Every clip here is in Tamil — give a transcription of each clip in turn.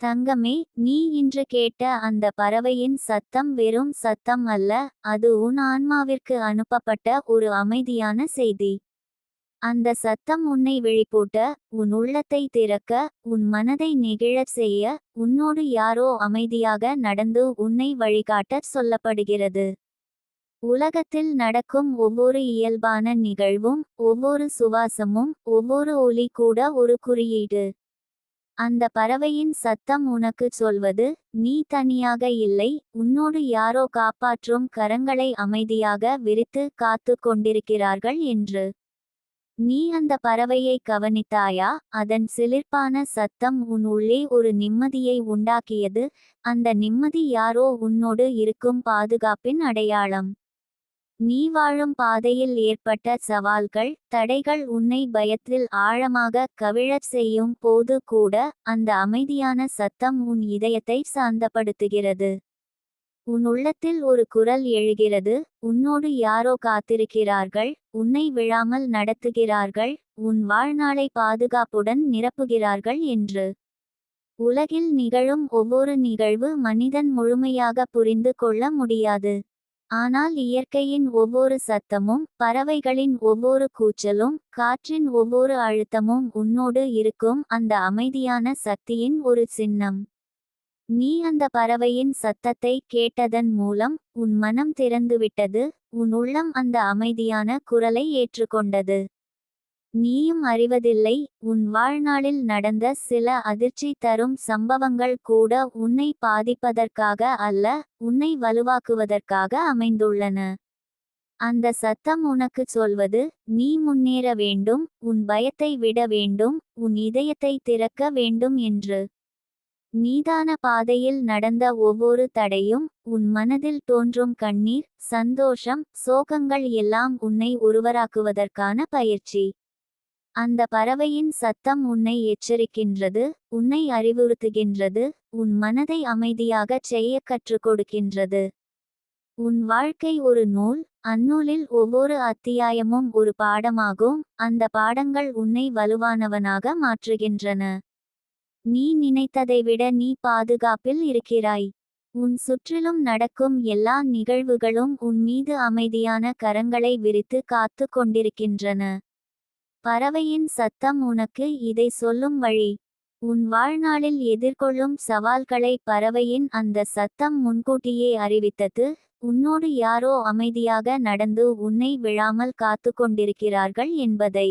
தங்கமே நீ இன்று கேட்ட அந்த பறவையின் சத்தம் வெறும் சத்தம் அல்ல அது உன் ஆன்மாவிற்கு அனுப்பப்பட்ட ஒரு அமைதியான செய்தி. அந்த சத்தம் உன்னை விழிப்பூட்ட உன் உள்ளத்தை திறக்க உன் மனதை நெகிழச் செய்ய உன்னோடு யாரோ அமைதியாக நடந்து உன்னை வழிகாட்டச் சொல்லப்படுகிறது. உலகத்தில் நடக்கும் ஒவ்வொரு இயல்பான நிகழ்வும் ஒவ்வொரு சுவாசமும் ஒவ்வொரு ஒலி கூட ஒரு குறியீடு. அந்த பறவையின் சத்தம் உனக்குச் சொல்வது நீ தனியாக இல்லை உன்னோடு யாரோ காப்பாற்றும் கரங்களை அமைதியாக விரித்து காத்து கொண்டிருக்கிறார்கள் என்று. நீ அந்த பறவையை கவனித்தாயா? அதன் சிலிர்ப்பான சத்தம் உன் உள்ளே ஒரு நிம்மதியை உண்டாக்கியது அந்த நிம்மதி யாரோ உன்னோடு இருக்கும் பாதுகாப்பின் அடையாளம். நீ வாழும் பாதையில் ஏற்பட்ட சவால்கள் தடைகள் உன்னை பயத்தில் ஆழமாக கவிழச் செய்யும் போது கூட அந்த அமைதியான சத்தம் உன் இதயத்தை சாந்தப்படுத்துகிறது. உன் உள்ளத்தில் ஒரு குரல் எழுகிறது உன்னோடு யாரோ காத்திருக்கிறார்கள் உன்னை விழாமல் நடத்துகிறார்கள் உன் வாழ்நாளை பாதுகாப்புடன் நிரப்புகிறார்கள் என்று. உலகில் நிகழும் ஒவ்வொரு நிகழ்வு மனிதன் முழுமையாக புரிந்து கொள்ள முடியாது. ஆனால் இயற்கையின் ஒவ்வொரு சத்தமும் பறவைகளின் ஒவ்வொரு கூச்சலும் காற்றின் ஒவ்வொரு அழுத்தமும் உன்னோடு இருக்கும் அந்த அமைதியான சக்தியின் ஒரு சின்னம். நீ அந்த பறவையின் சத்தத்தை கேட்டதன் மூலம் உன் மனம் திறந்துவிட்டது உன் உள்ளம் அந்த அமைதியான குரலை ஏற்றுக்கொண்டது. நீயும் அறிவதில்லை உன் வாழ்நாளில் நடந்த சில அதிர்ச்சி தரும் சம்பவங்கள் கூட உன்னை பாதிப்பதற்காக அல்ல உன்னை வலுவாக்குவதற்காக அமைந்துள்ளன. அந்த சத்தம் உனக்கு சொல்வது நீ முன்னேற வேண்டும் உன் பயத்தை விட வேண்டும் உன் இதயத்தை திறக்க வேண்டும் என்று. நீதான பாதையில் நடந்த ஒவ்வொரு தடையும் உன் மனதில் தோன்றும் கண்ணீர் சந்தோஷம் சோகங்கள் எல்லாம் உன்னை ஒருவராக்குவதற்கான பயிற்சி. அந்த பறவையின் சத்தம் உன்னை எச்சரிக்கின்றது உன்னை அறிவுறுத்துகின்றது உன் மனதை அமைதியாகச் செய்ய கற்றுக் கொடுக்கின்றது உன் வாழ்க்கை ஒரு நூல் அந்நூலில் ஒவ்வொரு அத்தியாயமும் ஒரு பாடமாகும் அந்த பாடங்கள் உன்னை வலுவானவனாக மாற்றுகின்றன. நீ நினைத்ததை விட நீ பாதுகாப்பில் இருக்கிறாய். உன் சுற்றிலும் நடக்கும் எல்லா நிகழ்வுகளும் உன் மீது அமைதியான கரங்களை விரித்து காத்து கொண்டிருக்கின்றன. பறவையின் சத்தம் உனக்கு இதை சொல்லும் வழி. உன் வாழ்நாளில் எதிர்கொள்ளும் சவால்களை பறவையின் அந்த சத்தம் முன்கூட்டியே அறிவித்தது. உன்னோடு யாரோ அமைதியாக நடந்து உன்னை விழாமல் காத்து கொண்டிருக்கிறார்கள் என்பதை.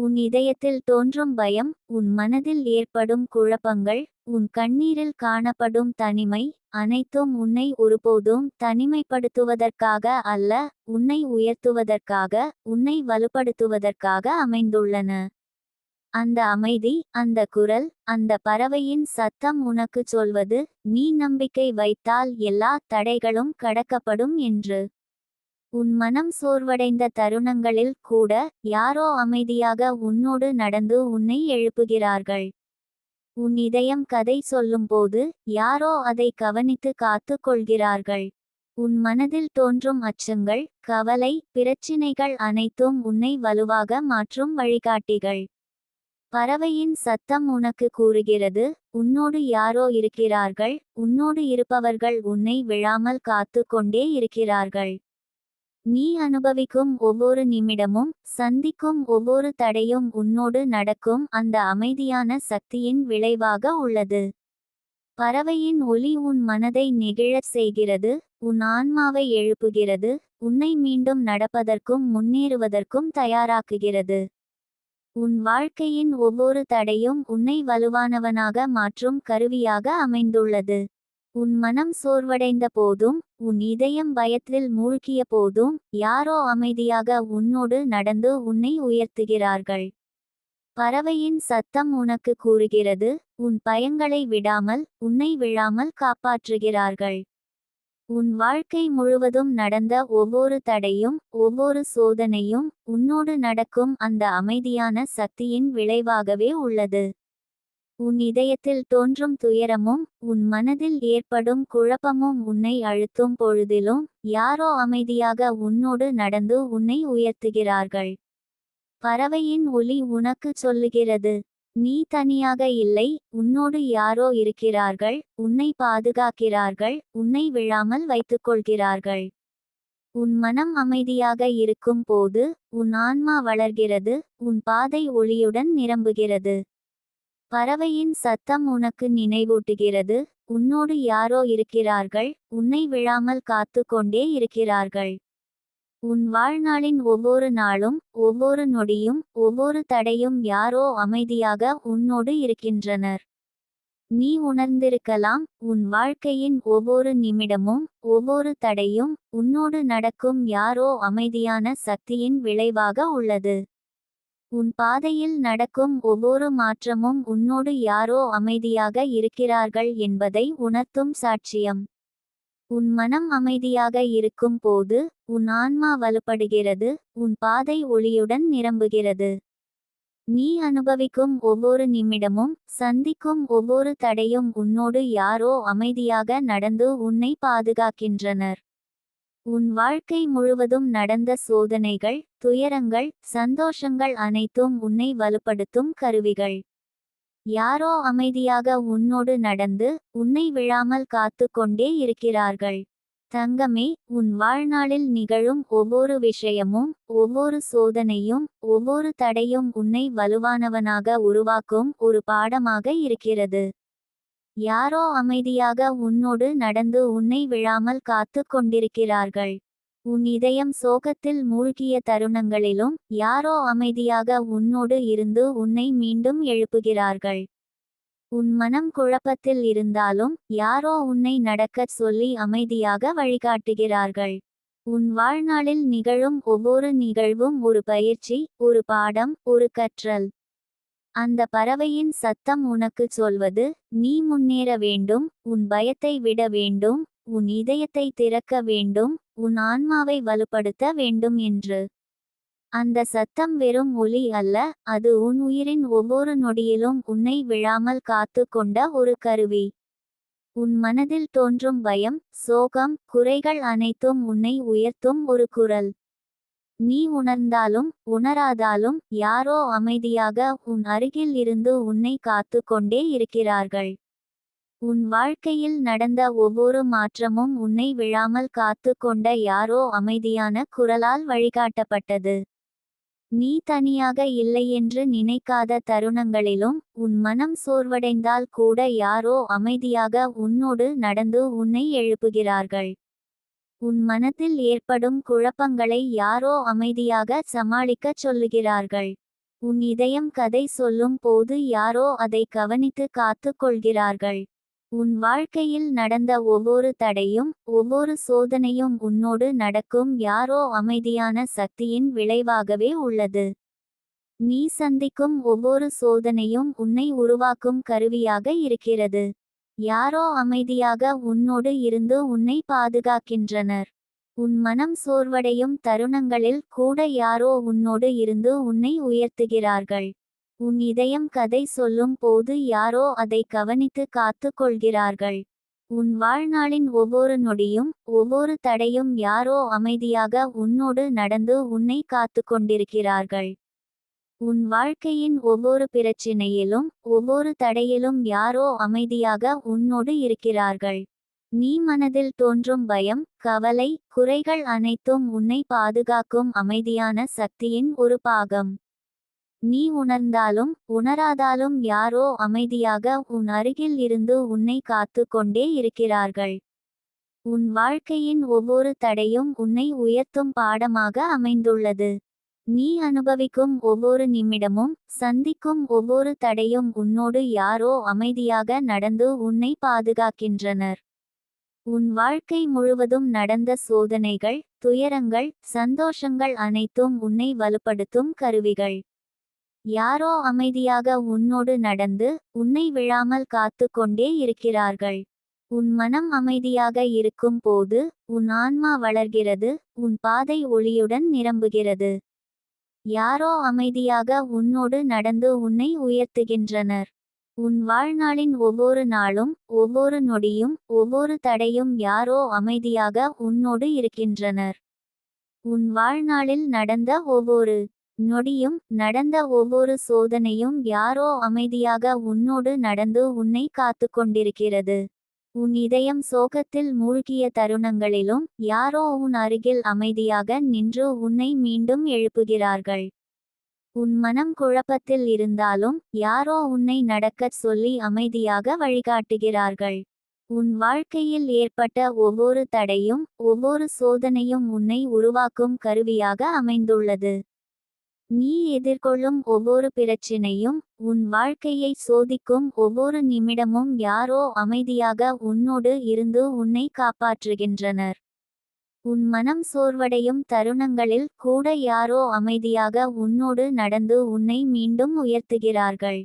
உன் இதயத்தில் தோன்றும் பயம் உன் மனதில் ஏற்படும் குழப்பங்கள் உன் கண்ணீரில் காணப்படும் தனிமை அனைத்தும் உன்னை ஒருபோதும் தனிமைப்படுத்துவதற்காக அல்ல உன்னை உயர்த்துவதற்காக உன்னை வலுப்படுத்துவதற்காக அமைந்துள்ளன. அந்த அமைதி அந்த குரல் அந்த பறவையின் சத்தம் உனக்கு சொல்வது நீ நம்பிக்கை வைத்தால் எல்லா தடைகளும் கடக்கப்படும் என்று. உன் மனம் சோர்வடைந்த தருணங்களில் கூட யாரோ அமைதியாக உன்னோடு நடந்து உன்னை எழுப்புகிறார்கள். உன் இதயம் கதை சொல்லும்போது யாரோ அதை கவனித்து காத்து கொள்கிறார்கள். உன் மனதில் தோன்றும் அச்சங்கள் கவலை பிரச்சினைகள் அனைத்தும் உன்னை வலுவாக மாற்றும் வழிகாட்டிகள். பறவையின் சத்தம் உனக்கு கூறுகிறது உன்னோடு யாரோ இருக்கிறார்கள் உன்னோடு இருப்பவர்கள் உன்னை விழாமல் காத்து கொண்டே இருக்கிறார்கள். நீ அனுபவிக்கும் ஒவ்வொரு நிமிடமும் சந்திக்கும் ஒவ்வொரு தடையும் உன்னோடு நடக்கும் அந்த அமைதியான சக்தியின் விளைவாக உள்ளது. பறவையின் ஒலி உன் மனதை நெகிழச் செய்கிறது உன் ஆன்மாவை எழுப்புகிறது உன்னை மீண்டும் நடப்பதற்கும் முன்னேறுவதற்கும் தயாராக்குகிறது. உன் வாழ்க்கையின் ஒவ்வொரு தடையும் உன்னை வலுவானவனாக மாற்றும் கருவியாக அமைந்துள்ளது. உன் மனம் சோர்வடைந்த போதும் உன் இதயம் பயத்தில் மூழ்கிய போதும் யாரோ அமைதியாக உன்னோடு நடந்து உன்னை உயர்த்துகிறார்கள். பறவையின் சத்தம் உனக்கு கூறுகிறது உன் பயங்களை விடாமல் உன்னை விழாமல் காப்பாற்றுகிறார்கள். உன் வாழ்க்கை முழுவதும் நடந்த ஒவ்வொரு தடையும் ஒவ்வொரு சோதனையும் உன்னோடு நடக்கும் அந்த அமைதியான சக்தியின் விளைவாகவே உள்ளது. உன் இதயத்தில் தோன்றும் துயரமும் உன் மனதில் ஏற்படும் குழப்பமும் உன்னை அழுத்தும் பொழுதிலும் யாரோ அமைதியாக உன்னோடு நடந்து உன்னை உயர்த்துகிறார்கள். பறவையின் ஒலி உனக்கு சொல்லுகிறது நீ தனியாக இல்லை உன்னோடு யாரோ இருக்கிறார்கள் உன்னை பாதுகாக்கிறார்கள் உன்னை விழாமல் வைத்துக்கொள்கிறார்கள். உன் மனம் அமைதியாக இருக்கும் போது உன் ஆன்மா வளர்கிறது உன் பாதை ஒளியுடன் நிரம்புகிறது. பறவையின் சத்தம் உனக்கு நினைவூட்டுகிறது? உன்னோடு யாரோ இருக்கிறார்கள்? உன்னை விழாமல் காத்து கொண்டே இருக்கிறார்கள். உன் வாழ்நாளின் ஒவ்வொரு நாளும் ஒவ்வொரு நொடியும் ஒவ்வொரு தடையும் யாரோ அமைதியாக உன்னோடு இருக்கின்றனர். நீ உணர்ந்திருக்கலாம் உன் வாழ்க்கையின் ஒவ்வொரு நிமிடமும் ஒவ்வொரு தடையும் உன்னோடு நடக்கும் யாரோ அமைதியான சக்தியின் விளைவாக உள்ளது. உன் பாதையில் நடக்கும் ஒவ்வொரு மாற்றமும் உன்னோடு யாரோ அமைதியாக இருக்கிறார்கள் என்பதை உணர்த்தும் சாட்சியம். உன் மனம் அமைதியாக இருக்கும் போது உன் ஆன்மா வலுப்படுகிறது உன் பாதை ஒளியுடன் நிரம்புகிறது. நீ அனுபவிக்கும் ஒவ்வொரு நிமிடமும் சந்திக்கும் ஒவ்வொரு தடையும் உன்னோடு யாரோ அமைதியாக நடந்து உன்னை பாதுகாக்கின்றனர். உன் வாழ்க்கை முழுவதும் நடந்த சோதனைகள் துயரங்கள் சந்தோஷங்கள் அனைத்தும் உன்னை வலுப்படுத்தும் கருவிகள். யாரோ அமைதியாக உன்னோடு நடந்து உன்னை விழாமல் காத்து கொண்டே இருக்கிறார்கள். தங்கமே உன் வாழ்நாளில் நிகழும் ஒவ்வொரு விஷயமும் ஒவ்வொரு சோதனையும் ஒவ்வொரு தடையும் உன்னை வலுவானவனாக உருவாக்கும் ஒரு பாடமாக இருக்கிறது. யாரோ அமைதியாக உன்னோடு நடந்து உன்னை விழாமல் காத்து கொண்டிருக்கிறார்கள். உன் இதயம் சோகத்தில் மூழ்கிய தருணங்களிலும் யாரோ அமைதியாக உன்னோடு இருந்து உன்னை மீண்டும் எழுப்புகிறார்கள். உன் மனம் குழப்பத்தில் இருந்தாலும் யாரோ உன்னை நடக்கச் சொல்லி அமைதியாக வழிகாட்டுகிறார்கள். உன் வாழ்நாளில் நிகழும் ஒவ்வொரு நிகழ்வும் ஒரு பயிற்சி ஒரு பாடம் ஒரு கற்றல். அந்த பறவையின் சத்தம் உனக்கு சொல்வது நீ முன்னேற வேண்டும் உன் பயத்தை விட வேண்டும் உன் இதயத்தை திறக்க வேண்டும் உன் ஆன்மாவை வலுப்படுத்த வேண்டும் என்று. அந்த சத்தம் வெறும் ஒலி அல்ல அது உன் உயிரின் ஒவ்வொரு நொடியிலும் உன்னை விழாமல் காத்து கொண்ட ஒரு கருவி. உன் மனதில் தோன்றும் பயம் சோகம் குறைகள் அனைத்தும் உன்னை உயர்த்தும் ஒரு குரல். நீ உணர்ந்தாலும் உணராதாலும் யாரோ அமைதியாக உன் அருகில் இருந்து உன்னை காத்து கொண்டே இருக்கிறார்கள். உன் வாழ்க்கையில் நடந்த ஒவ்வொரு மாற்றமும் உன்னை விழாமல் காத்து கொண்ட யாரோ அமைதியான குரலால் வழிகாட்டப்பட்டது. நீ தனியாக இல்லையென்று நினைக்காத தருணங்களிலும் உன் மனம் சோர்வடைந்தால் கூட யாரோ அமைதியாக உன்னோடு நடந்து உன்னை எழுப்புகிறார்கள். உன் மனத்தில் ஏற்படும் குழப்பங்களை யாரோ அமைதியாக சமாளிக்கச் சொல்லுகிறார்கள். உன் இதயம் கதை சொல்லும் போது யாரோ அதை கவனித்து காத்து கொள்கிறார்கள். உன் வாழ்க்கையில் நடந்த ஒவ்வொரு தடையும் ஒவ்வொரு சோதனையும் உன்னோடு நடக்கும் யாரோ அமைதியான சக்தியின் விளைவாகவே உள்ளது. நீ சந்திக்கும் ஒவ்வொரு சோதனையும் உன்னை உருவாக்கும் கருவியாக இருக்கிறது. யாரோ அமைதியாக உன்னோடு இருந்து உன்னை பாதுகாக்கின்றனர். உன் மனம் சோர்வடையும் தருணங்களில் கூட யாரோ உன்னோடு இருந்து உன்னை உயர்த்துகிறார்கள். உன் இதயம் கதை சொல்லும் போது யாரோ அதை கவனித்து காத்து கொள்கிறார்கள். உன் வாழ்நாளின் ஒவ்வொரு நொடியும் ஒவ்வொரு தடையும் யாரோ அமைதியாக உன்னோடு நடந்து உன்னை காத்து கொண்டிருக்கிறார்கள். உன் வாழ்க்கையின் ஒவ்வொரு பிரச்சினையிலும் ஒவ்வொரு தடையிலும் யாரோ அமைதியாக உன்னோடு இருக்கிறார்கள். நீ மனதில் தோன்றும் பயம் கவலை குறைகள் அனைத்தும் உன்னை பாதுகாக்கும் அமைதியான சக்தியின் ஒரு பாகம். நீ உணர்ந்தாலும் உணராதாலும் யாரோ அமைதியாக உன் அருகில் இருந்து உன்னை காத்து கொண்டே இருக்கிறார்கள். உன் வாழ்க்கையின் ஒவ்வொரு தடையும் உன்னை உயர்த்தும் பாடமாக அமைந்துள்ளது. நீ அனுபவிக்கும் ஒவ்வொரு நிமிடமும் சந்திக்கும் ஒவ்வொரு தடையும் உன்னோடு யாரோ அமைதியாக நடந்து உன்னை பாதுகாக்கின்றனர். உன் வாழ்க்கை முழுவதும் நடந்த சோதனைகள் துயரங்கள் சந்தோஷங்கள் அனைத்தும் உன்னை வலுப்படுத்தும் கருவிகள். யாரோ அமைதியாக உன்னோடு நடந்து உன்னை விழாமல் காத்து கொண்டே இருக்கிறார்கள். உன் மனம் அமைதியாக இருக்கும் போது உன் ஆன்மா வளர்கிறது உன் பாதை ஒளியுடன் நிரம்புகிறது. யாரோ அமைதியாக உன்னோடு நடந்து உன்னை உயர்த்துகின்றனர். உன் வாழ்நாளின் ஒவ்வொரு நாளும் ஒவ்வொரு நொடியும் ஒவ்வொரு தடையும் யாரோ அமைதியாக உன்னோடு இருக்கின்றனர். உன் வாழ்நாளில் நடந்த ஒவ்வொரு நொடியும் நடந்த ஒவ்வொரு சோதனையும் யாரோ அமைதியாக உன்னோடு நடந்து உன்னை காத்துக் கொண்டிருக்கிறது உன் இதயம் சோகத்தில் மூழ்கிய தருணங்களிலும் யாரோ உன் அருகில் அமைதியாக நின்று உன்னை மீண்டும் எழுப்புகிறார்கள். உன் மனம் குழப்பத்தில் இருந்தாலும் யாரோ உன்னை நடக்கச் சொல்லி அமைதியாக வழிகாட்டுகிறார்கள். உன் வாழ்க்கையில் ஏற்பட்ட ஒவ்வொரு தடையும் ஒவ்வொரு சோதனையும் உன்னை உருவாக்கும் கருவியாக அமைந்துள்ளது. நீ எதிர்கொள்ளும் ஒவ்வொரு பிரச்சினையும் உன் வாழ்க்கையை சோதிக்கும் ஒவ்வொரு நிமிடமும் யாரோ அமைதியாக உன்னோடு இருந்து உன்னை காப்பாற்றுகின்றனர். உன் மனம் சோர்வடையும் தருணங்களில் கூட யாரோ அமைதியாக உன்னோடு நடந்து உன்னை மீண்டும் உயர்த்துகிறார்கள்.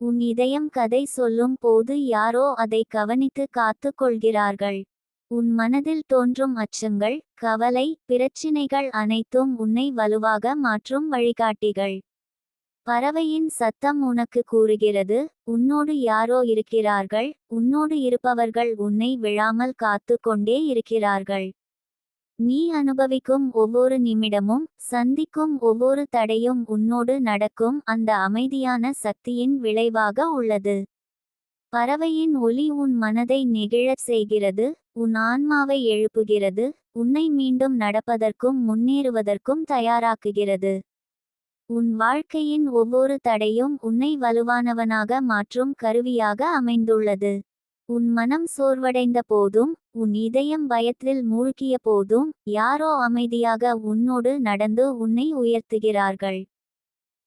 உன் இதயம் கதை சொல்லும் போது யாரோ அதை கவனித்து காத்து கொள்கிறார்கள். உன் மனதில் தோன்றும் அச்சங்கள் கவலை பிரச்சினைகள் அனைத்தும் உன்னை வலுவாக மாற்றும் வழிகாட்டிகள். பறவையின் சத்தம் உனக்கு கூறுகிறது உன்னோடு யாரோ இருக்கிறார்கள் உன்னோடு இருப்பவர்கள் உன்னை விழாமல் காத்து கொண்டே இருக்கிறார்கள். நீ அனுபவிக்கும் ஒவ்வொரு நிமிடமும் சந்திக்கும் ஒவ்வொரு தடையும் உன்னோடு நடக்கும் அந்த அமைதியான சக்தியின் விளைவாக உள்ளது. பறவையின் ஒலி உன் மனதை நெகிழச் செய்கிறது உன் ஆன்மாவை எழுப்புகிறது உன்னை மீண்டும் நடப்பதற்கும் முன்னேறுவதற்கும் தயாராக்குகிறது. உன் வாழ்க்கையின் ஒவ்வொரு தடையும் உன்னை வலுவானவனாக மாற்றும் கருவியாக அமைந்துள்ளது. உன் மனம் சோர்வடைந்த போதும் உன் இதயம் பயத்தில் மூழ்கிய போதும் யாரோ அமைதியாக உன்னோடு நடந்து உன்னை உயர்த்துகிறார்கள்.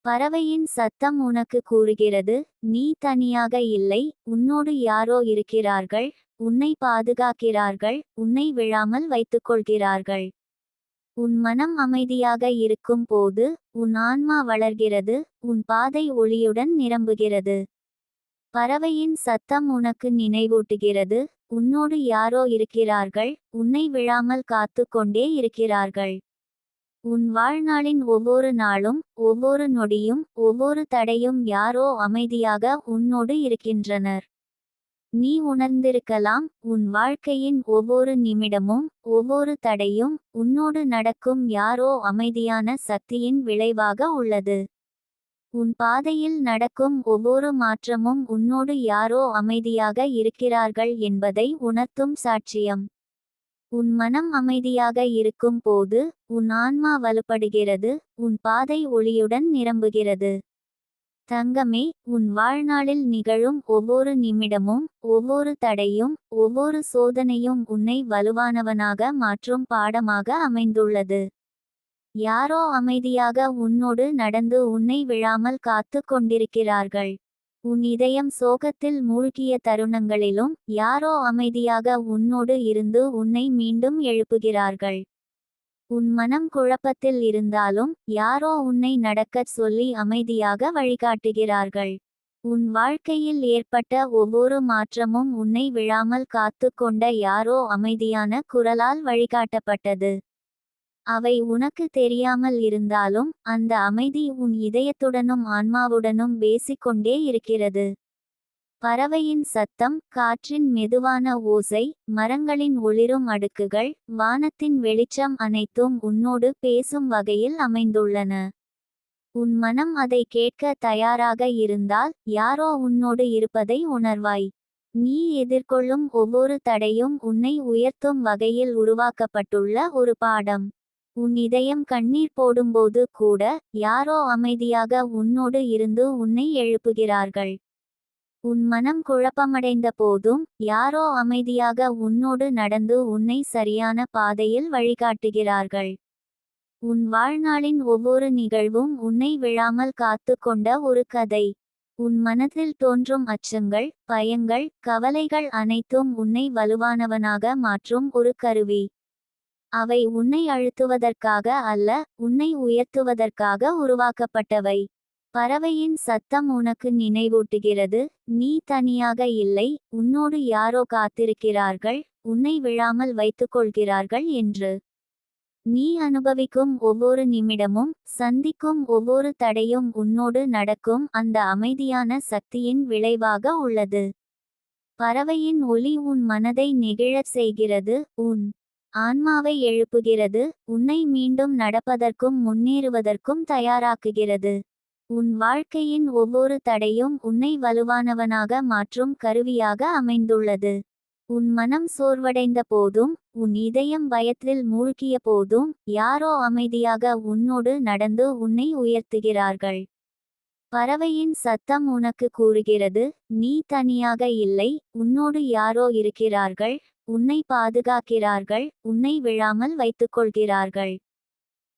பறவையின் சத்தம் உனக்கு கூறுகிறது நீ தனியாக இல்லை உன்னோடு யாரோ இருக்கிறார்கள் உன்னை பாதுகாக்கிறார்கள் உன்னை விழாமல் வைத்துக்கொள்கிறார்கள். உன் மனம் அமைதியாக இருக்கும் போது உன் ஆன்மா வளர்கிறது உன் பாதை ஒளியுடன் நிரம்புகிறது. பறவையின் சத்தம் உனக்கு நினைவூட்டுகிறது உன்னோடு யாரோ இருக்கிறார்கள் உன்னை விழாமல் காத்து கொண்டே இருக்கிறார்கள். உன் வாழ்நாளின் ஒவ்வொரு நாளும் ஒவ்வொரு நொடியும் ஒவ்வொரு தடையும் யாரோ அமைதியாக உன்னோடு இருக்கின்றனர். நீ உணர்ந்திருக்கலாம் உன் வாழ்க்கையின் ஒவ்வொரு நிமிடமும் ஒவ்வொரு தடையும் உன்னோடு நடக்கும் யாரோ அமைதியான சக்தியின் விளைவாக உள்ளது. உன் பாதையில் நடக்கும் ஒவ்வொரு மாற்றமும் உன்னோடு யாரோ அமைதியாக இருக்கிறார்கள் என்பதை உணர்த்தும் சாட்சியம். உன் மனம் அமைதியாக இருக்கும் போது உன் ஆன்மா வலுப்படுகிறது உன் பாதை ஒளியுடன் நிரம்புகிறது. தங்கமே உன் வாழ்நாளில் நிகழும் ஒவ்வொரு நிமிடமும் ஒவ்வொரு தடையும் ஒவ்வொரு சோதனையும் உன்னை வலுவானவனாக மாற்றும் பாடமாக அமைந்துள்ளது. யாரோ அமைதியாக உன்னோடு நடந்து உன்னை விழாமல் காத்து கொண்டிருக்கிறார்கள். உன் இதயம் சோகத்தில் மூழ்கிய தருணங்களிலும் யாரோ அமைதியாக உன்னோடு இருந்து உன்னை மீண்டும் எழுப்புகிறார்கள். உன் மனம் குழப்பத்தில் இருந்தாலும் யாரோ உன்னை நடக்கச் சொல்லி அமைதியாக வழிகாட்டுகிறார்கள். உன் வாழ்க்கையில் ஏற்பட்ட ஒவ்வொரு மாற்றமும் உன்னை விழாமல் காத்து கொண்ட யாரோ அமைதியான குரலால் வழிகாட்டப்பட்டது. அவை உனக்கு தெரியாமல் இருந்தாலும் அந்த அமைதி உன் இதயத்துடனும் ஆன்மாவுடனும் பேசிக்கொண்டே இருக்கிறது. பறவையின் சத்தம் காற்றின் மெதுவான ஓசை மரங்களின் ஒளிரும் அடுக்குகள் வானத்தின் வெளிச்சம் அனைத்தும் உன்னோடு பேசும் வகையில் அமைந்துள்ளன. உன் மனம் அதை கேட்க தயாராக இருந்தால் யாரோ உன்னோடு இருப்பதை உணர்வாய். நீ எதிர்கொள்ளும் ஒவ்வொரு தடையும் உன்னை உயர்த்தும் வகையில் உருவாக்கப்பட்டுள்ள ஒரு பாடம். உன் இதயம் கண்ணீர் போடும்போது கூட யாரோ அமைதியாக உன்னோடு இருந்து உன்னை எழுப்புகிறார்கள். உன் மனம் குழப்பமடைந்த போதும் யாரோ அமைதியாக உன்னோடு நடந்து உன்னை சரியான பாதையில் வழிகாட்டுகிறார்கள். உன் வாழ்நாளின் ஒவ்வொரு நிகழ்வும் உன்னை விழாமல் காத்து கொண்ட ஒரு கதை. உன் மனதில் தோன்றும் அச்சங்கள் பயங்கள் கவலைகள் அனைத்தும் உன்னை வலுவானவனாக மாற்றும் ஒரு கருவி. அவை உன்னை அழுத்துவதற்காக அல்ல உன்னை உயர்த்துவதற்காக உருவாக்கப்பட்டவை. பறவையின் சத்தம் உனக்கு நினைவூட்டுகிறது நீ தனியாக இல்லை உன்னோடு யாரோ காத்திருக்கிறார்கள் உன்னை விழாமல் வைத்துக்கொள்கிறார்கள் என்று. நீ அனுபவிக்கும் ஒவ்வொரு நிமிடமும் சந்திக்கும் ஒவ்வொரு தடையும் உன்னோடு நடக்கும் அந்த அமைதியான சக்தியின் விளைவாக உள்ளது. பறவையின் ஒலி உன் மனதை நெகிழச் செய்கிறது உன் ஆன்மாவை எழுப்புகிறது உன்னை மீண்டும் நடப்பதற்கும் முன்னேறுவதற்கும் தயாராக்குகிறது. உன் வாழ்க்கையின் ஒவ்வொரு தடையும் உன்னை வலுவானவனாக மாற்றும் கருவியாக அமைந்துள்ளது. உன் மனம் சோர்வடைந்த போதும் உன் இதயம் பயத்தில் மூழ்கிய போதும் யாரோ அமைதியாக உன்னோடு நடந்து உன்னை உயர்த்துகிறார்கள். பறவையின் சத்தம் உனக்கு கூறுகிறது நீ தனியாக இல்லை உன்னோடு யாரோ இருக்கிறார்கள் உன்னை பாதுகாக்கிறார்கள் உன்னை விழாமல் வைத்துக்கொள்கிறார்கள்.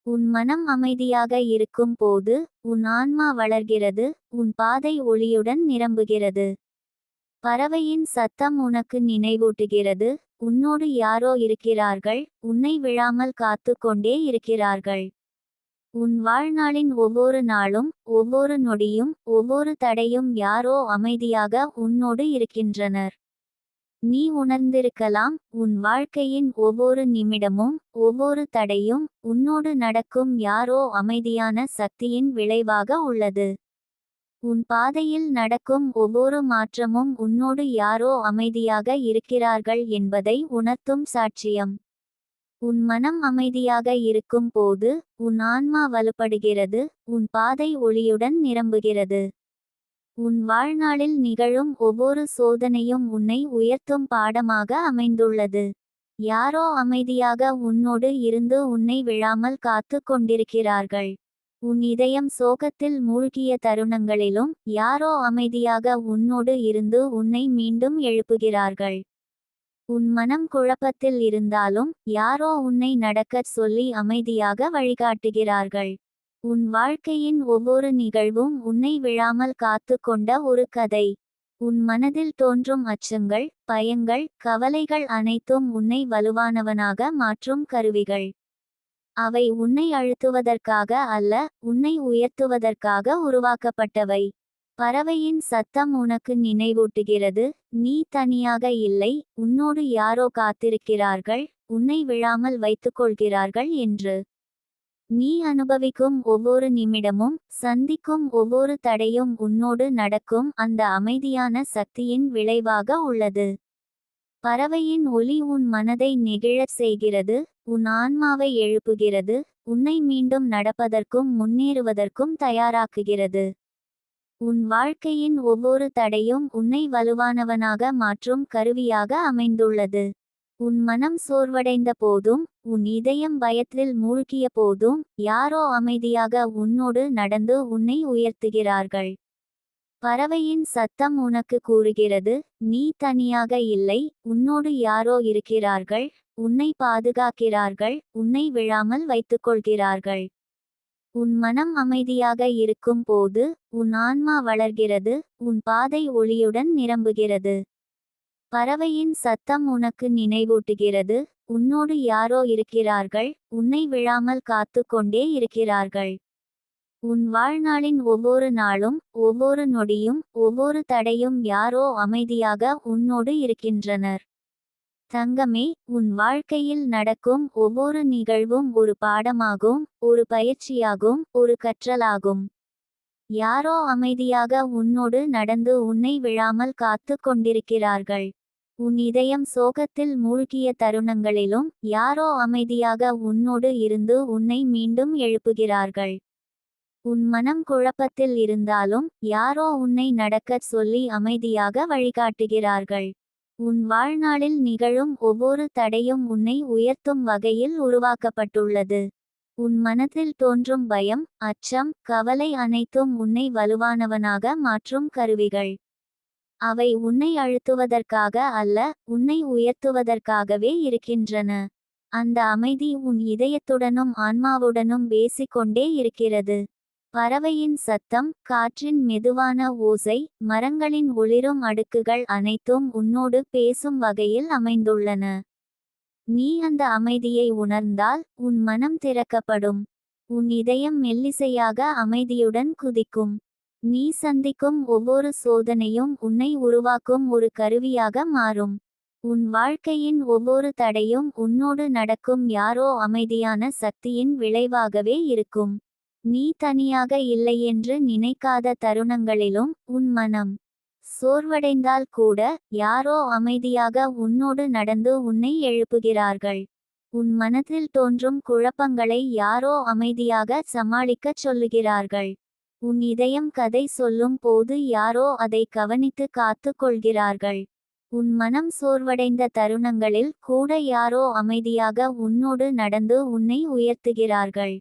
உன் மனம் அமைதியாக இருக்கும் போது உன் ஆன்மா வளர்கிறது உன் பாதை ஒளியுடன் நிரம்புகிறது. பறவையின் சத்தம் உனக்கு நினைவூட்டுகிறது உன்னோடு யாரோ இருக்கிறார்கள் உன்னை விழாமல் காத்து கொண்டே இருக்கிறார்கள். உன் வாழ்நாளின் ஒவ்வொரு நாளும் ஒவ்வொரு நொடியும் ஒவ்வொரு தடையும் யாரோ அமைதியாக உன்னோடு இருக்கின்றனர். நீ உணர்ந்திருக்கலாம் உன் வாழ்க்கையின் ஒவ்வொரு நிமிடமும் ஒவ்வொரு தடையும் உன்னோடு நடக்கும் யாரோ அமைதியான சக்தியின் விளைவாக உள்ளது. உன் பாதையில் நடக்கும் ஒவ்வொரு மாற்றமும் உன்னோடு யாரோ அமைதியாக இருக்கிறார்கள் என்பதை உணர்த்தும் சாட்சியம். உன் மனம் அமைதியாக இருக்கும் போது உன் ஆன்மா வலுப்படுகிறது உன் பாதை ஒளியுடன் நிரம்புகிறது. உன் வாழ்நாளில் நிகழும் ஒவ்வொரு சோதனையும் உன்னை உயர்த்தும் பாடமாக அமைந்துள்ளது. யாரோ அமைதியாக உன்னோடு இருந்து உன்னை விழாமல் காத்து கொண்டிருக்கிறார்கள். உன் இதயம் சோகத்தில் மூழ்கிய தருணங்களிலும் யாரோ அமைதியாக உன்னோடு இருந்து உன்னை மீண்டும் எழுப்புகிறார்கள். உன் மனம் குழப்பத்தில் இருந்தாலும் யாரோ உன்னை நடக்கச் சொல்லி அமைதியாக வழிகாட்டுகிறார்கள். உன் வாழ்க்கையின் ஒவ்வொரு நிகழ்வும் உன்னை விழாமல் காத்து கொண்ட ஒரு கதை. உன் மனதில் தோன்றும் அச்சங்கள் பயங்கள் கவலைகள் அனைத்தும் உன்னை வலுவானவனாக மாற்றும் கருவிகள். அவை உன்னை அழுத்துவதற்காக அல்ல உன்னை உயர்த்துவதற்காக உருவாக்கப்பட்டவை. பறவையின் சத்தம் உனக்கு நினைவூட்டுகிறது நீ தனியாக இல்லை உன்னோடு யாரோ காத்திருக்கிறார்கள் உன்னை விழாமல் வைத்துக்கொள்கிறார்கள் என்று. நீ அனுபவிக்கும் ஒவ்வொரு நிமிடமும் சந்திக்கும் ஒவ்வொரு தடையும் உன்னோடு நடக்கும் அந்த அமைதியான சக்தியின் விளைவாக உள்ளது. பறவையின் ஒலி உன் மனதை நெகிழச் செய்கிறது உன் ஆன்மாவை எழுப்புகிறது உன்னை மீண்டும் நடப்பதற்கும் முன்னேறுவதற்கும் தயாராக்குகிறது. உன் வாழ்க்கையின் ஒவ்வொரு தடையும் உன்னை வலுவானவனாக மாற்றும் கருவியாக அமைந்துள்ளது. உன் மனம் சோர்வடைந்த போதும் உன் இதயம் பயத்தில் மூழ்கிய போதும் யாரோ அமைதியாக உன்னோடு நடந்து உன்னை உயர்த்துகிறார்கள். பறவையின் சத்தம் உனக்கு கூறுகிறது நீ தனியாக இல்லை உன்னோடு யாரோ இருக்கிறார்கள் உன்னை பாதுகாக்கிறார்கள் உன்னை விழாமல் வைத்துக்கொள்கிறார்கள். உன் மனம் அமைதியாக இருக்கும் போது உன் ஆன்மா வளர்கிறது உன் பாதை ஒளியுடன் நிரம்புகிறது. பறவையின் சத்தம் உனக்கு நினைவூட்டுகிறது? உன்னோடு யாரோ இருக்கிறார்கள்? உன்னை விழாமல் காத்து கொண்டே இருக்கிறார்கள். உன் வாழ்நாளின் ஒவ்வொரு நாளும் ஒவ்வொரு நொடியும் ஒவ்வொரு தடையும் யாரோ அமைதியாக உன்னோடு இருக்கின்றனர். தங்கமே உன் வாழ்க்கையில் நடக்கும் ஒவ்வொரு நிகழ்வும் ஒரு பாடமாகும் ஒரு பயிற்சியாகும் ஒரு கற்றலாகும். யாரோ அமைதியாக உன்னோடு நடந்து உன்னை விழாமல் காத்து கொண்டிருக்கிறார்கள் உன் இதயம் சோகத்தில் மூழ்கிய தருணங்களிலும் யாரோ அமைதியாக உன்னோடு இருந்து உன்னை மீண்டும் எழுப்புகிறார்கள். உன் மனம் குழப்பத்தில் இருந்தாலும் யாரோ உன்னை நடக்கச் சொல்லி அமைதியாக வழிகாட்டுகிறார்கள். உன் வாழ்நாளில் நிகழும் ஒவ்வொரு தடையும் உன்னை உயர்த்தும் வகையில் உருவாக்கப்பட்டுள்ளது. உன் மனத்தில் தோன்றும் பயம் அச்சம் கவலை அனைத்தும் உன்னை வலுவானவனாக மாற்றும் கருவிகள். அவை உன்னை அழுத்துவதற்காக அல்ல உன்னை உயர்த்துவதற்காகவே இருக்கின்றன. அந்த அமைதி உன் இதயத்துடனும் ஆன்மாவுடனும் பேசிக்கொண்டே இருக்கிறது. பறவையின் சத்தம் காற்றின் மெதுவான ஓசை மரங்களின் ஒளிரும் அடுக்குகள் அனைத்தும் உன்னோடு பேசும் வகையில் அமைந்துள்ளன. நீ அந்த அமைதியை உணர்ந்தால் உன் மனம் திறக்கப்படும். உன் இதயம் மெல்லிசையாக அமைதியுடன் குதிக்கும். நீ சந்திக்கும் ஒவ்வொரு சோதனையும் உன்னை உருவாக்கும் ஒரு கருவியாக மாறும். உன் வாழ்க்கையின் ஒவ்வொரு தடையும் உன்னோடு நடக்கும் யாரோ அமைதியான சக்தியின் விளைவாகவே இருக்கும். நீ தனியாக இல்லையென்று நினைக்காத தருணங்களிலும் உன் மனம் சோர்வடைந்தால் கூட யாரோ அமைதியாக உன்னோடு நடந்து உன்னை எழுப்புகிறார்கள். உன் மனத்தில் தோன்றும் குழப்பங்களை யாரோ அமைதியாக சமாளிக்கச் சொல்லுகிறார்கள். உன் இதயம் கதை சொல்லும் போது யாரோ அதை கவனித்து காத்து கொள்கிறார்கள். உன் மனம் சோர்வடைந்த தருணங்களில் கூட யாரோ அமைதியாக உன்னோடு நடந்து உன்னை உயர்த்துகிறார்கள்.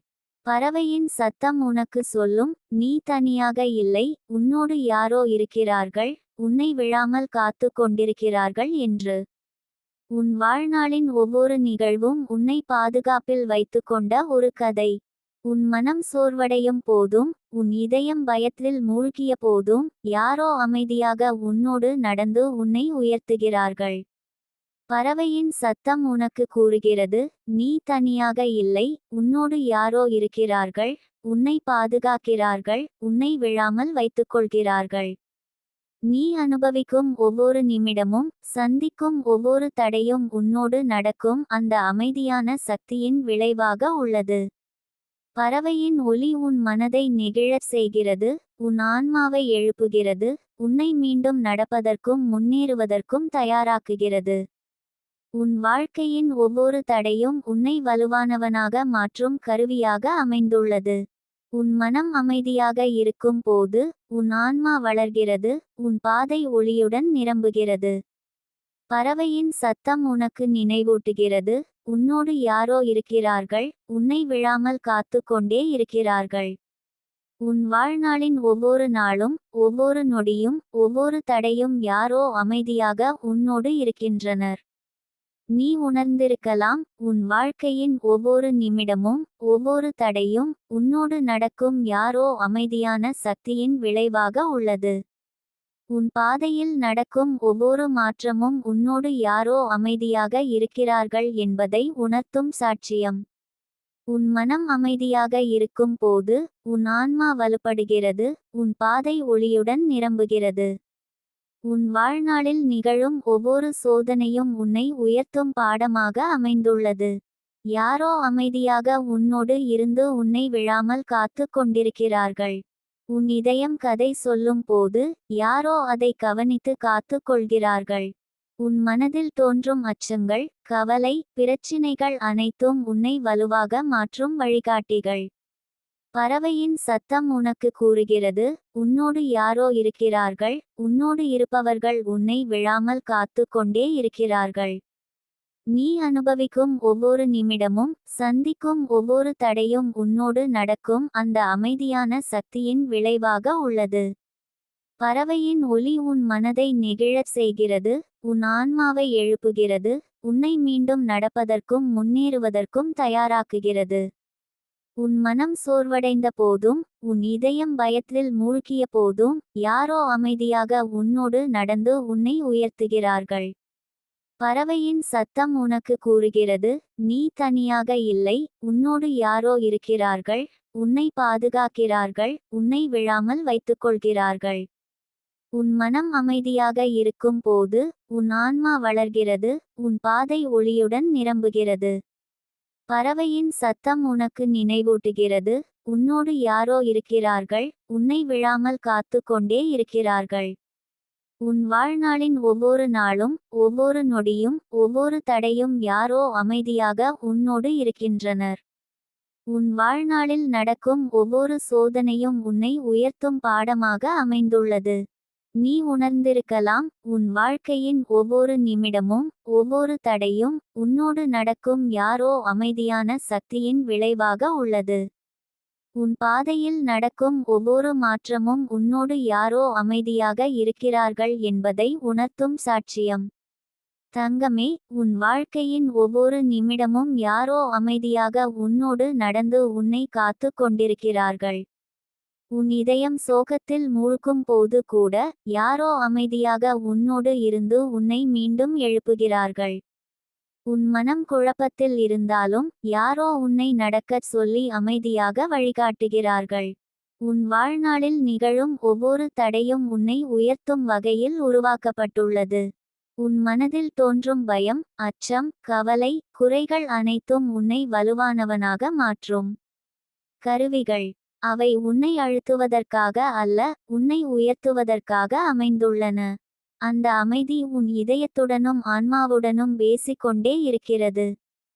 பறவையின் சத்தம் உனக்கு சொல்லும் நீ தனியாக இல்லை உன்னோடு யாரோ இருக்கிறார்கள் உன்னை விழாமல் காத்து கொண்டிருக்கிறார்கள் என்று. உன் வாழ்நாளின் ஒவ்வொரு நிகழ்வும் உன்னை பாதுகாப்பில் வைத்துக்கொண்ட ஒரு கதை. உன் மனம் சோர்வடையும் போதும் உன் இதயம் பயத்தில் மூழ்கிய போதும் யாரோ அமைதியாக உன்னோடு நடந்து உன்னை உயர்த்துகிறார்கள். பறவையின் சத்தம் உனக்கு கூறுகிறது நீ தனியாக இல்லை உன்னோடு யாரோ இருக்கிறார்கள் உன்னை பாதுகாக்கிறார்கள் உன்னை விழாமல் வைத்துக்கொள்கிறார்கள். நீ அனுபவிக்கும் ஒவ்வொரு நிமிடமும் சந்திக்கும் ஒவ்வொரு தடையும் உன்னோடு நடக்கும் அந்த அமைதியான சக்தியின் விளைவாக உள்ளது. பறவையின் ஒலி உன் மனதை நெகிழச் செய்கிறது உன் ஆன்மாவை எழுப்புகிறது உன்னை மீண்டும் நடப்பதற்கும் முன்னேறுவதற்கும் தயாராக்குகிறது. உன் வாழ்க்கையின் ஒவ்வொரு தடையும் உன்னை வலுவானவனாக மாற்றும் கருவியாக அமைந்துள்ளது. உன் மனம் அமைதியாக இருக்கும் போது உன் ஆன்மா வளர்கிறது உன் பாதை ஒளியுடன் நிரம்புகிறது. பறவையின் சத்தம் உனக்கு நினைவூட்டுகிறது உன்னோடு யாரோ இருக்கிறார்கள் உன்னை விழாமல் காத்து கொண்டே இருக்கிறார்கள். உன் வாழ்நாளின் ஒவ்வொரு நாளும் ஒவ்வொரு நொடியும் ஒவ்வொரு தடையும் யாரோ அமைதியாக உன்னோடு இருக்கின்றனர். நீ உணர்ந்திருக்கலாம் உன் வாழ்க்கையின் ஒவ்வொரு நிமிடமும் ஒவ்வொரு தடையும் உன்னோடு நடக்கும் யாரோ அமைதியான சக்தியின் விளைவாக உள்ளது. உன் பாதையில் நடக்கும் ஒவ்வொரு மாற்றமும் உன்னோடு யாரோ அமைதியாக இருக்கிறார்கள் என்பதை உணர்த்தும் சாட்சியம். உன் மனம் அமைதியாக இருக்கும் போது உன் ஆன்மா வலுப்படுகிறது உன் பாதை ஒளியுடன் நிரம்புகிறது. உன் வாழ்நாளில் நிகழும் ஒவ்வொரு சோதனையும் உன்னை உயர்த்தும் பாடமாக அமைந்துள்ளது. யாரோ அமைதியாக உன்னோடு இருந்து உன்னை விழாமல் காத்து கொண்டிருக்கிறார்கள். உன் இதயம் கதை சொல்லும் போது யாரோ அதை கவனித்து காத்து கொள்கிறார்கள். உன் மனதில் தோன்றும் அச்சங்கள் கவலை பிரச்சினைகள் அனைத்தும் உன்னை வலுவாக மாற்றும் வழிகாட்டிகள். பறவையின் சத்தம் உனக்கு கூறுகிறது உன்னோடு யாரோ இருக்கிறார்கள் உன்னோடு இருப்பவர்கள் உன்னை விழாமல் காத்து கொண்டே இருக்கிறார்கள். நீ அனுபவிக்கும் ஒவ்வொரு நிமிடமும் சந்திக்கும் ஒவ்வொரு தடையும் உன்னோடு நடக்கும் அந்த அமைதியான சக்தியின் விளைவாக உள்ளது. பறவையின் ஒலி உன் மனதை நெகிழச் செய்கிறது உன் ஆன்மாவை எழுப்புகிறது உன்னை மீண்டும் நடப்பதற்கும் முன்னேறுவதற்கும் தயாராக்குகிறது. உன் மனம் சோர்வடைந்த போதும் உன் இதயம் பயத்தில் மூழ்கிய போதும் யாரோ அமைதியாக உன்னோடு நடந்து உன்னை உயர்த்துகிறார்கள். பறவையின் சத்தம் உனக்கு கூறுகிறது. நீ தனியாக இல்லை. உன்னோடு யாரோ இருக்கிறார்கள். உன்னை பாதுகாக்கிறார்கள். உன்னை விழாமல் வைத்துக்கொள்கிறார்கள். உன் மனம் அமைதியாக இருக்கும் போது உன் ஆன்மா வளர்கிறது. உன் பாதை ஒளியுடன் நிரம்புகிறது. பறவையின் சத்தம் உனக்கு நினைவூட்டுகிறது. உன்னோடு யாரோ இருக்கிறார்கள். உன்னை விழாமல் காத்து கொண்டே இருக்கிறார்கள். உன் வாழ்நாளின் ஒவ்வொரு நாளும் ஒவ்வொரு நொடியும் ஒவ்வொரு தடையும் யாரோ அமைதியாக உன்னோடு இருக்கின்றனர். உன் வாழ்நாளில் நடக்கும் ஒவ்வொரு சோதனையும் உன்னை உயர்த்தும் பாடமாக அமைந்துள்ளது. நீ உணர்ந்திருக்கலாம் உன் வாழ்க்கையின் ஒவ்வொரு நிமிடமும் ஒவ்வொரு தடையும் உன்னோடு நடக்கும் யாரோ அமைதியான சக்தியின் விளைவாக உள்ளது. உன் பாதையில் நடக்கும் ஒவ்வொரு மாற்றமும் உன்னோடு யாரோ அமைதியாக இருக்கிறார்கள் என்பதை உணர்த்தும் சாட்சியம். தங்கமே உன் வாழ்க்கையின் ஒவ்வொரு நிமிடமும் யாரோ அமைதியாக உன்னோடு நடந்து உன்னை காத்து கொண்டிருக்கிறார்கள். உன் இதயம் சோகத்தில் மூழ்கும் போது கூட யாரோ அமைதியாக உன்னோடு இருந்து உன்னை மீண்டும் எழுப்புகிறார்கள். உன் மனம் குழப்பத்தில் இருந்தாலும் யாரோ உன்னை நடக்கச் சொல்லி அமைதியாக வழிகாட்டுகிறார்கள். உன் வாழ்நாளில் நிகழும் ஒவ்வொரு தடையும் உன்னை உயர்த்தும் வகையில் உருவாக்கப்பட்டுள்ளது. உன் மனதில் தோன்றும் பயம் அச்சம் கவலை குறைகள் அனைத்தும் உன்னை வலுவானவனாக மாற்றும். கருவிகள். அவை உன்னை அழுத்துவதற்காக அல்ல உன்னை உயர்த்துவதற்காக அமைந்துள்ளன. அந்த அமைதி உன் இதயத்துடனும் ஆன்மாவுடனும் பேசிக்கொண்டே இருக்கிறது.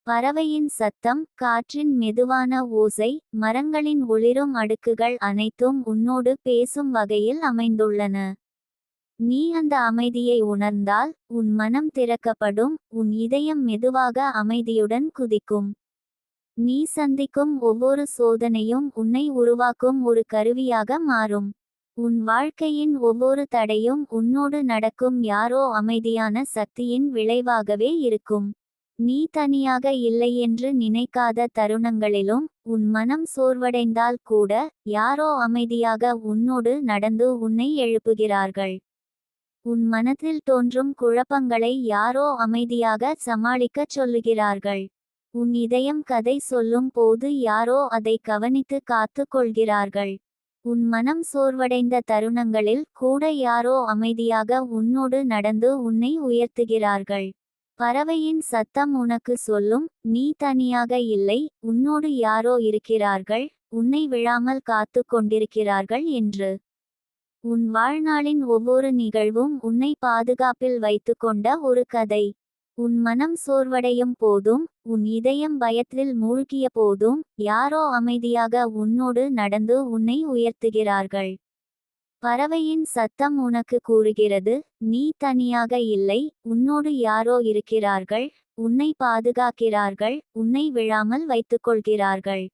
பறவையின் சத்தம் காற்றின் மெதுவான ஓசை மரங்களின் ஒளிரும் அடுக்குகள் அனைத்தும் உன்னோடு பேசும் வகையில் அமைந்துள்ளன. நீ அந்த அமைதியை உணர்ந்தால் உன் மனம் திறக்கப்படும் உன் இதயம் மெதுவாக அமைதியுடன் குதிக்கும். நீ சந்திக்கும் ஒவ்வொரு சோதனையும் உன்னை உருவாக்கும் ஒரு கருவியாக மாறும். உன் வாழ்க்கையின் ஒவ்வொரு தடையும் உன்னோடு நடக்கும் யாரோ அமைதியான சக்தியின் விளைவாகவே இருக்கும். நீ தனியாக இல்லை என்று நினைக்காத தருணங்களிலும் உன் மனம் சோர்வடைந்தால் கூட யாரோ அமைதியாக உன்னோடு நடந்து உன்னை எழுப்புகிறார்கள். உன் மனத்தில் தோன்றும் குழப்பங்களை யாரோ அமைதியாக சமாளிக்கச் சொல்லுகிறார்கள். உன் இதயம் கதை சொல்லும் போது யாரோ அதை கவனித்து காத்து கொள்கிறார்கள். உன் மனம் சோர்வடைந்த தருணங்களில் கூட யாரோ அமைதியாக உன்னோடு நடந்து உன்னை உயர்த்துகிறார்கள். பறவையின் சத்தம் உனக்கு சொல்லும் நீ தனியாக இல்லை உன்னோடு யாரோ இருக்கிறார்கள் உன்னை விழாமல் காத்து கொண்டிருக்கிறார்கள் என்று. உன் வாழ்நாளின் ஒவ்வொரு நிகழ்வும் உன்னை பாதுகாப்பில் வைத்துக்கொண்ட ஒரு கதை. உன் மனம் சோர்வடையும் போதும் உன் இதயம் பயத்தில் மூழ்கிய போதும் யாரோ அமைதியாக உன்னோடு நடந்து உன்னை உயர்த்துகிறார்கள். பறவையின் சத்தம் உனக்கு கூறுகிறது நீ தனியாக இல்லை உன்னோடு யாரோ இருக்கிறார்கள் உன்னை பாதுகாக்கிறார்கள் உன்னை விழாமல் வைத்துக்கொள்கிறார்கள்.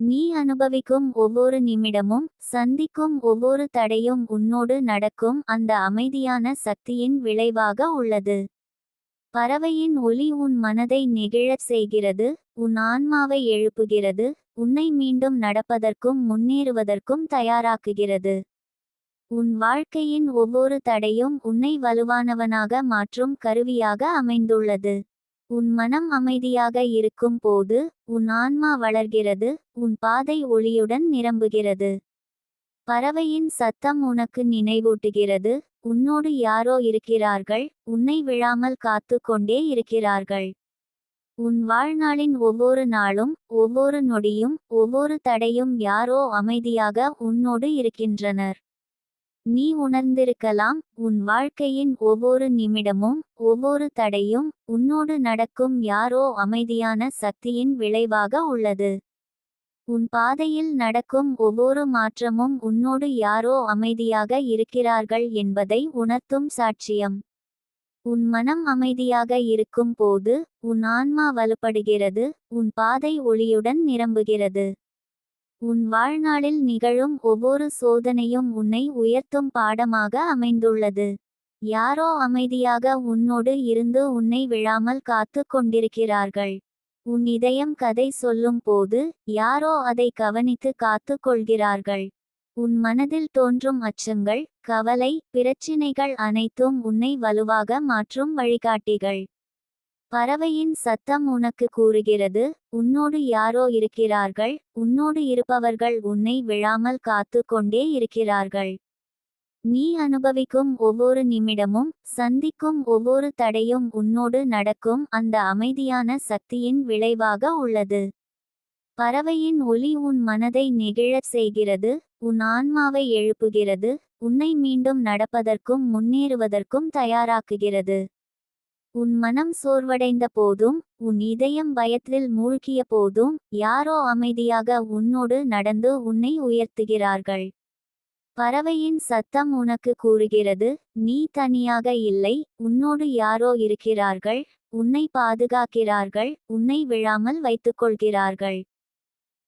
நீ அனுபவிக்கும் ஒவ்வொரு நிமிடமும் சந்திக்கும் ஒவ்வொரு தடையும் உன்னோடு நடக்கும் அந்த அமைதியான சக்தியின் விளைவாக உள்ளது. பறவையின் ஒலி உன் மனதை நெகிழச் செய்கிறது உன் ஆன்மாவை எழுப்புகிறது உன்னை மீண்டும் நடப்பதற்கும் முன்னேறுவதற்கும் தயாராக்குகிறது. உன் வாழ்க்கையின் ஒவ்வொரு தடையும் உன்னை வலுவானவனாக மாற்றும் கருவியாக அமைந்துள்ளது. உன் மனம் அமைதியாக இருக்கும் போது உன் ஆன்மா வளர்கிறது உன் பாதை ஒளியுடன் நிரம்புகிறது. பறவையின் சத்தம் உனக்கு நினைவூட்டுகிறது உன்னோடு யாரோ இருக்கிறார்கள் உன்னை விழாமல் காத்து கொண்டே இருக்கிறார்கள். உன் வாழ்நாளின் ஒவ்வொரு நாளும் ஒவ்வொரு நொடியும் ஒவ்வொரு தடையும் யாரோ அமைதியாக உன்னோடு இருக்கின்றனர். நீ உணர்ந்திருக்கலாம் உன் வாழ்க்கையின் ஒவ்வொரு நிமிடமும் ஒவ்வொரு தடையும் உன்னோடு நடக்கும் யாரோ அமைதியான சக்தியின் விளைவாக உள்ளது. உன் பாதையில் நடக்கும் ஒவ்வொரு மாற்றமும் உன்னோடு யாரோ அமைதியாக இருக்கிறார்கள் என்பதை உணர்த்தும் சாட்சியம். உன் மனம் அமைதியாக இருக்கும் போது உன் ஆன்மா வலுப்படுகிறது உன் பாதை ஒளியுடன் நிரம்புகிறது. உன் வாழ்நாளில் நிகழும் ஒவ்வொரு சோதனையும் உன்னை உயர்த்தும் பாடமாக அமைந்துள்ளது. யாரோ அமைதியாக உன்னோடு இருந்து உன்னை விழாமல் காத்து கொண்டிருக்கிறார்கள். உன் இதயம் கதை சொல்லும் போது யாரோ அதை கவனித்து காத்து கொள்கிறார்கள் உன் மனதில் தோன்றும் அச்சங்கள் கவலை பிரச்சினைகள் அனைத்தும் உன்னை வலுவாக மாற்றும் வழிகாட்டிகள். பறவையின் சத்தம் உனக்கு கூறுகிறது உன்னோடு யாரோ இருக்கிறார்கள் உன்னோடு இருப்பவர்கள் உன்னை விழாமல் காத்து கொண்டே இருக்கிறார்கள். நீ அனுபவிக்கும் ஒவ்வொரு நிமிடமும் சந்திக்கும் ஒவ்வொரு தடையும் உன்னோடு நடக்கும் அந்த அமைதியான சக்தியின் விளைவாக உள்ளது. பறவையின் ஒலி உன் மனதை நெகிழச் செய்கிறது உன் ஆன்மாவை எழுப்புகிறது உன்னை மீண்டும் நடப்பதற்கும் முன்னேறுவதற்கும் தயாராக்குகிறது. உன் மனம் சோர்வடைந்த போதும் உன் இதயம் பயத்தில் மூழ்கிய போதும் யாரோ அமைதியாக உன்னோடு நடந்து உன்னை உயர்த்துகிறார்கள். பறவையின் சத்தம் உனக்கு கூறுகிறது நீ தனியாக இல்லை உன்னோடு யாரோ இருக்கிறார்கள் உன்னை பாதுகாக்கிறார்கள் உன்னை விழாமல் வைத்துக்கொள்கிறார்கள்.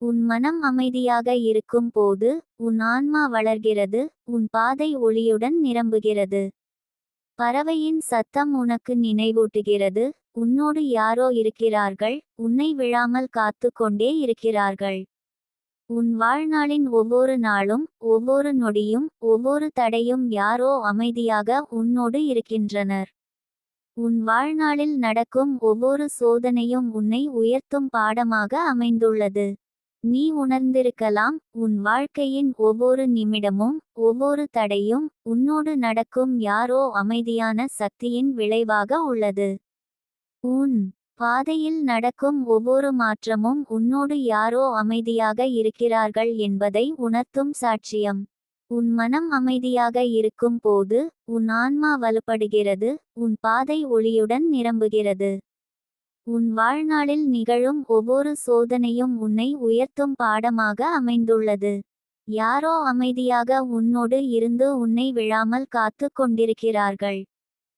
உன் மனம் அமைதியாக இருக்கும் போது உன் ஆன்மா வளர்கிறது உன் பாதை ஒளியுடன் நிரம்புகிறது. பறவையின் சத்தம் உனக்கு நினைவூட்டுகிறது உன்னோடு யாரோ இருக்கிறார்கள் உன்னை விழாமல் காத்து கொண்டே இருக்கிறார்கள். உன் வாழ்நாளின் ஒவ்வொரு நாளும் ஒவ்வொரு நொடியும் ஒவ்வொரு தடையும் யாரோ அமைதியாக உன்னோடு இருக்கின்றனர். உன் வாழ்நாளில் நடக்கும் ஒவ்வொரு சோதனையும் உன்னை உயர்த்தும் பாடமாக அமைந்துள்ளது. நீ உணர்ந்திருக்கலாம் உன் வாழ்க்கையின் ஒவ்வொரு நிமிடமும் ஒவ்வொரு தடையும் உன்னோடு நடக்கும் யாரோ அமைதியான சக்தியின் விளைவாக உள்ளது. உன் பாதையில் நடக்கும் ஒவ்வொரு மாற்றமும் உன்னோடு யாரோ அமைதியாக இருக்கிறார்கள் என்பதை உணர்த்தும் சாட்சியம். உன் மனம் அமைதியாக இருக்கும் போது உன் ஆன்மா வலுப்படுகிறது உன் பாதை ஒளியுடன் நிரம்புகிறது. உன் வாழ்நாளில் நிகழும் ஒவ்வொரு சோதனையும் உன்னை உயர்த்தும் பாடமாக அமைந்துள்ளது. யாரோ அமைதியாக உன்னோடு இருந்து உன்னை விழாமல் காத்து கொண்டிருக்கிறார்கள்.